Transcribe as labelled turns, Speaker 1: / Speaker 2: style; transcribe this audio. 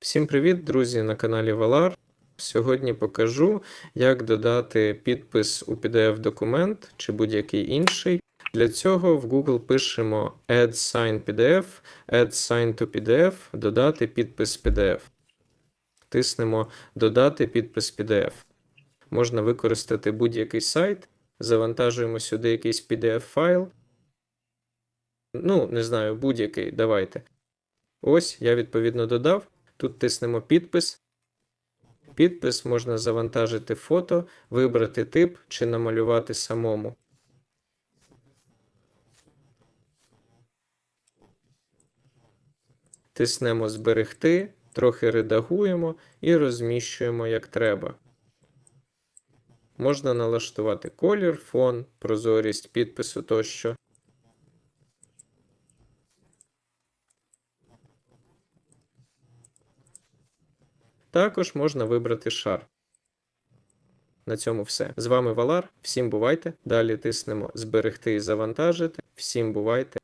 Speaker 1: Всім привіт, друзі, на каналі Valar. Сьогодні покажу, як додати підпис у PDF-документ чи будь-який інший. Для цього в Google пишемо Add Sign PDF, Add Sign to PDF, додати підпис PDF. Тиснемо Додати підпис PDF. Можна використати будь-який сайт, завантажуємо сюди якийсь PDF-файл. Ну, не знаю, будь-який, давайте. Ось я відповідно додав. Тут тиснемо підпис. Підпис можна завантажити фото, вибрати тип чи намалювати самому. Тиснемо Зберегти, трохи редагуємо і розміщуємо як треба. Можна налаштувати колір, фон, прозорість підпису тощо. Також можна вибрати шар. На цьому все. З вами Валар. Всім бувайте. Далі тиснемо Зберегти і завантажити. Всім бувайте.